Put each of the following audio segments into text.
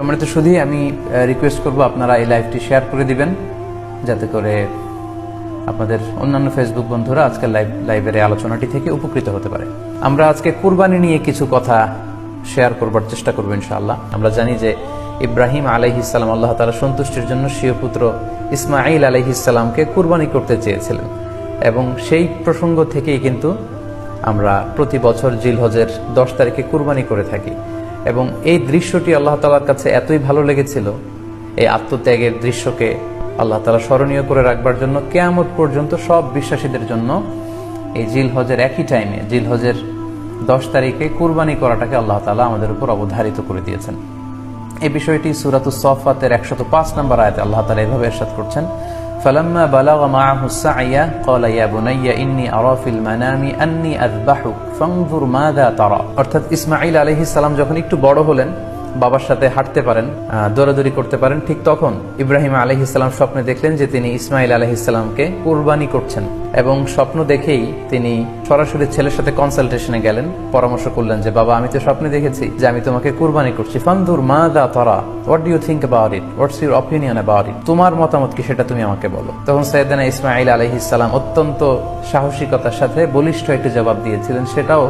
সম্মানিত শুধু আমি রিকোয়েস্ট করব আপনারা এই লাইভটি শেয়ার করে দিবেন, যাতে করে আপনাদের অন্যান্য ফেসবুক বন্ধুরা আজকের লাইভ লাইভের এই আলোচনাটি থেকে উপকৃত হতে পারে। আমরা আজকে কুরবানি নিয়ে কিছু কথা শেয়ার করবার চেষ্টা করব ইনশাআল্লাহ। আমরা জানি যে ইব্রাহিম আলাইহিসাল্লাম আল্লাহ তালা সন্তুষ্টির জন্য স্বীয় পুত্র ইসমাইল আলাইহিসাল্লামকে কুরবানি করতে চেয়েছিলেন। এবং সেই প্রসঙ্গ থেকেই কিন্তু আমরা প্রতি বছর জিলহজের দশ তারিখে কুরবানি করে থাকি। এবং এই দৃশ্যটি আল্লাহ তালার কাছে এতই ভালো লেগেছিল, এই আত্মত্যাগের দৃশ্যকে আল্লাহ তালা স্মরণীয় করে রাখবার জন্য কেয়ামত পর্যন্ত সব বিশ্বাসীদের জন্য এই জিল হজের একই টাইমে জিল হজের দশ তারিখে কুরবানি করাটাকে আল্লাহ তালা আমাদের উপর অবধারিত করে দিয়েছেন। এই বিষয়টি সুরাতুস সফাতের একশত পাঁচ নম্বর আয়তে আল্লাহ তালা এভাবে এরশাদ করছেন فلما بلغ معه السعي قال يا بني إني أرى في المنام أني أذبحك فانظر ماذا ترى অর্থাৎ ইসমাইল আলাইহিস সালাম যখন একটু বড় হলেন বাবার সাথে হাঁটতে পারেন দৌড়াদৌড়ি করতে পারেন, ঠিক তখন ইব্রাহিম আলহিসাল্লাম স্বপ্নে দেখলেন যে তিনি ইসমাইল আলহিসাল্লামকে কুরবানি করছেন এবং স্বপ্ন দেখেই তিনি সরাসরি ছেলের সাথে কনসালটেশনে গেলেন, পরামর্শ করলেন যে, বাবা, আমি তো স্বপ্নে দেখেছি যে আমি তোমাকে কুরবানি করছি। ফান্দুর মা দা তরা what do you think about it what's your opinion about it তোমার মতামত কি সেটা তুমি আমাকে বলো। তখন সৈয়দানা ইসমাইল আলহ ইসলাম অত্যন্ত সাহসিকতার সাথে বলিষ্ঠ একটি জবাব দিয়েছিলেন, সেটাও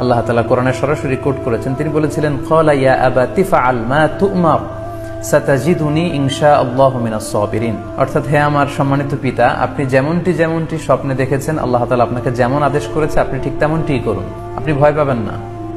আল্লাহ তালা কোরআনে সরাসরি কোট করেছেন। তিনি বলেছিলেন, "ক্বালা ইয়া আবা, তিফআল মা তু'মার, সাতাজিদুনি ইনশা আল্লাহু সাবিরিন। অর্থাৎ, হে আমার সম্মানিত পিতা, আপনি যেমনটি যেমনটি স্বপ্নে দেখেছেন, আল্লাহ তাআলা আপনাকে যেমন আদেশ করেছে, আপনি ঠিক তেমনটিই করুন। আপনি ভয় পাবেন না।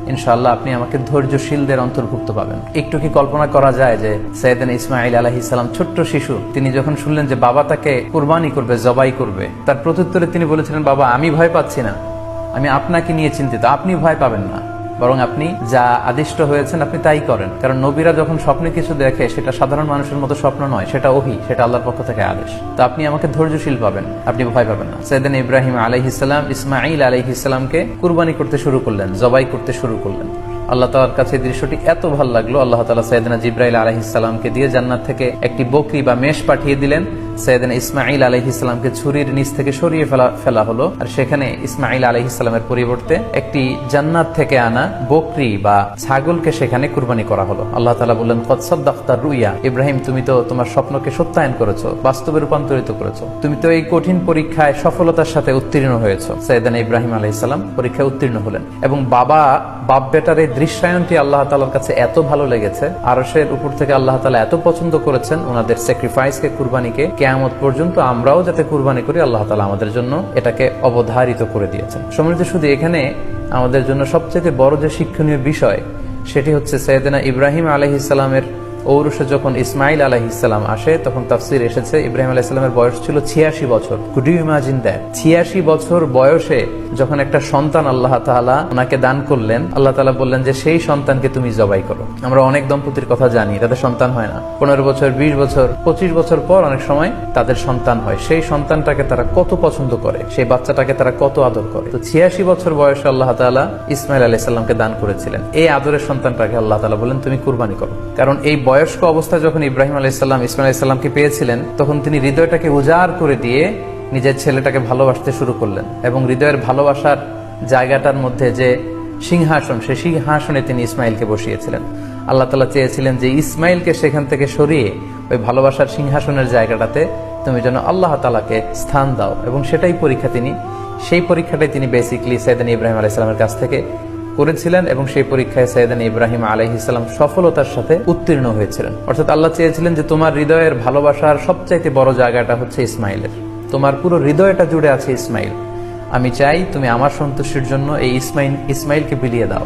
ইনশাআল্লাহ আপনি আমাকে ধৈর্যশীলদের অন্তর্ভুক্ত পাবেন। একটু কি কল্পনা করা যায় যে সৈয়দান ইসমাইল আলাহি সালাম ছোট্ট শিশু, তিনি যখন শুনলেন যে বাবা তাকে কুরবানি করবে, জবাই করবে, তার প্রত্যুত্তরে তিনি বলেছিলেন, বাবা, আমি ভয় পাচ্ছি না। আমি আপনাকে নিয়ে চিন্তিত। আপনি ভয় পাবেন না। বরং আপনি যা আদিষ্ট হয়েছেন আপনি তাই করেন। কারণ নবীরা যখন স্বপ্নে কিছু দেখে, সেটা সাধারণ মানুষের মতো স্বপ্ন নয়, সেটা ওহি, সেটা আল্লাহর পক্ষ থেকে আদেশ। তো আপনি আমাকে ধৈর্যশীল পাবেন আপনি ভয় পাবেন না। সৈয়দিন ইব্রাহিম আলাইহিসাল্লাম ইসমাইল আলাইহিসাল্লামকে কুরবানি করতে শুরু করলেন, জবাই করতে শুরু করলেন। আল্লাহ তালার কাছে দৃশ্যটি এত ভালো লাগল, আল্লাহ তালা সৈয়দিনা জিব্রাইল আলহিসাল্লামকে দিয়ে জান্নাত থেকে একটি বকরি বা মেষ পাঠিয়ে দিলেন। সৈয়দিনা ইসমাইল আলহিসাল্লামকে ছুরির নিচ থেকে সরিয়ে ফেলা ফেলা হলো। আর সেখানে ইসমাইল আলহিসাল্লামের পরিবর্তে একটি জান্নাত থেকে আনা বকরি বা ছাগলকে সেখানে কুরবানি করা হলো। আল্লাহ তালা বললেন কৎসদ্দাক্তার রুইয়া। ইব্রাহিম, তুমি তো তোমার স্বপ্নকে সত্যায়ন করেছ, বাস্তবে রূপান্তরিত করেছ। তুমি তো এই কঠিন পরীক্ষায় সফলতার সাথে উত্তীর্ণ হয়েছো। সৈয়দানা ইব্রাহিম আলাইসাল্লাম পরীক্ষায় উত্তীর্ণ হলেন এবং বাবা বাপ বেটার দৃশ্যায়নটি আল্লাহ তালার কাছে এত ভালো লেগেছে। আরসের উপর থেকে আল্লাহ তালা এত পছন্দ করেছেন ওনাদের স্যাক্রিফাইসকে কুরবানিকে। কেয়ামত পর্যন্ত আমরাও যাতে কুরবানি করি, আল্লাহ তালা আমাদের জন্য এটাকে অবধারিত করে দিয়েছেন। সমৃদ্ধ শুধু এখানে আমাদের জন্য সবচেয়ে বড় যে শিক্ষণীয় বিষয়, সেটি হচ্ছে সৈয়দনা ইব্রাহিম আলহিসাল্লামের ঔরসে যখন ইসমাইল আলাহিসাল্লাম আসে, তখন তাফসির এসেছে, ইব্রাহিম আলাইসাল্লামের বয়স ছিল ছিয়াশি বছর। কুড ইউ ইমাজিন দ্যাট ছিয়াশি বছর বয়সে যখন একটা সন্তান আল্লাহ তাআলা ওনাকে দান করলেন, আল্লাহ তাআলা বললেন যে সেই সন্তানকে তুমি জবাই করো। আমরা অনেক দম্পতির কথা জানি, তাদের সন্তান হয় না। পনেরো বছর, বিশ বছর, পঁচিশ বছর পর অনেক সময় তাদের সন্তান হয়। সেই সন্তানটাকে তারা কত পছন্দ করে, সেই বাচ্চাটাকে তারা কত আদর করে। তো ছিয়াশি বছর বয়সে আল্লাহ তাআলা ইসমাইল আলাইসাল্লামকে দান করেছিলেন। এই আদরের সন্তানটাকে আল্লাহ তালা বলেন তুমি কুরবানি করো। কারণ এই বয়স্ক অবস্থায় যখন ইব্রাহিম আলাইসাল্লাম ইসমাইল আলাইসাল্লামকে পেয়েছিলেন, তখন তিনি হৃদয়টাকে উজাড় করে দিয়ে নিজের ছেলেটাকে ভালোবাসতে শুরু করলেন এবং হৃদয়ের ভালোবাসার জায়গাটার মধ্যে যে সিংহাসন, সেই সিংহাসনে তিনি ইসমাইলকে বসিয়েছিলেন। আল্লাহ তালা চেয়েছিলেন যে ইসমাইলকে সেখান থেকে সরিয়ে ওই ভালোবাসার সিংহাসনের জায়গাটাতে তুমি যেন আল্লাহ তালাকে স্থান দাও। এবং সেটাই পরীক্ষা তিনি, সেই পরীক্ষাটাই তিনি বেসিকলি সৈয়দান ইব্রাহিম আলাইসালামের কাছ থেকে করেছিলেন এবং সেই পরীক্ষায় সৈয়দান ইব্রাহিম আলহিসাল্লাম সফলতার সাথে উত্তীর্ণ হয়েছিলেন। অর্থাৎ আল্লাহ চেয়েছিলেন যে তোমার হৃদয়ের ভালোবাসার সবচাইতে বড় জায়গাটা হচ্ছে ইসমাইলের। তোমার পুরো হৃদয়টা জুড়ে আছে ইসমাইল। আমি চাই তুমি আমার সন্তুষ্টির জন্য এই ইসমাইল ইসমাইলকে বিলিয়ে দাও।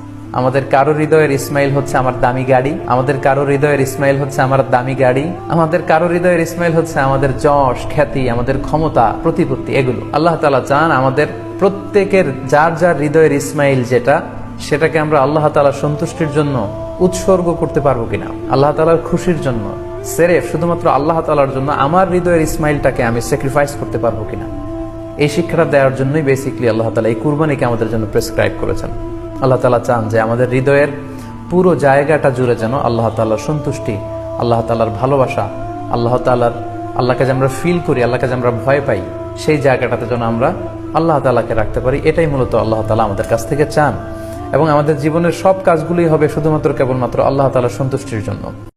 আমাদের কারও হৃদয়ের ইসমাইল হচ্ছে আমার দামি গাড়ি, আমাদের কারও হৃদয়ের ইসমাইল হচ্ছে আমার দামি গাড়ি, আমাদের কারও হৃদয়ের ইসমাইল হচ্ছে আমাদের যশ, খ্যাতি, আমাদের ক্ষমতা, প্রতিপত্তি, এগুলো। আল্লাহ তালা চান আমাদের প্রত্যেকের যার যার হৃদয়ের ইসমাইল যেটা, সেটাকে আমরা আল্লাহ তালা সন্তুষ্টির জন্য উৎসর্গ করতে পারব কিনা। আল্লাহ তালার খুশির জন্য। সেরেফ শুধুমাত্র আল্লাহ তালার জন্য আমার হৃদয়ের ইসমাইলটাকে আমি স্যাক্রিফাইস করতে পারব কিনা। এই শিক্ষাটা দেওয়ার জন্যই বেসিকলি আল্লাহ তালা এই কুরবানিকে আমাদের জন্য প্রেসক্রাইব করেছেন। আল্লাহ তালা চান যে আমাদের হৃদয়ের পুরো জায়গাটা জুড়ে যেন আল্লাহ তাল্লাহর সন্তুষ্টি, আল্লাহ তালার ভালোবাসা, আল্লাহ তাল্লাহর আল্লাহকে যে আমরা ফিল করি, আল্লাহকে যে আমরা ভয় পাই, সেই জায়গাটাতে যেন আমরা আল্লাহ তালাকে রাখতে পারি। এটাই মূলত আল্লাহ তালা আমাদের কাছ থেকে চান। এবং আমাদের জীবনের সব কাজগুলোই হবে শুধুমাত্র কেবলমাত্র আল্লাহ তালার সন্তুষ্টির জন্য।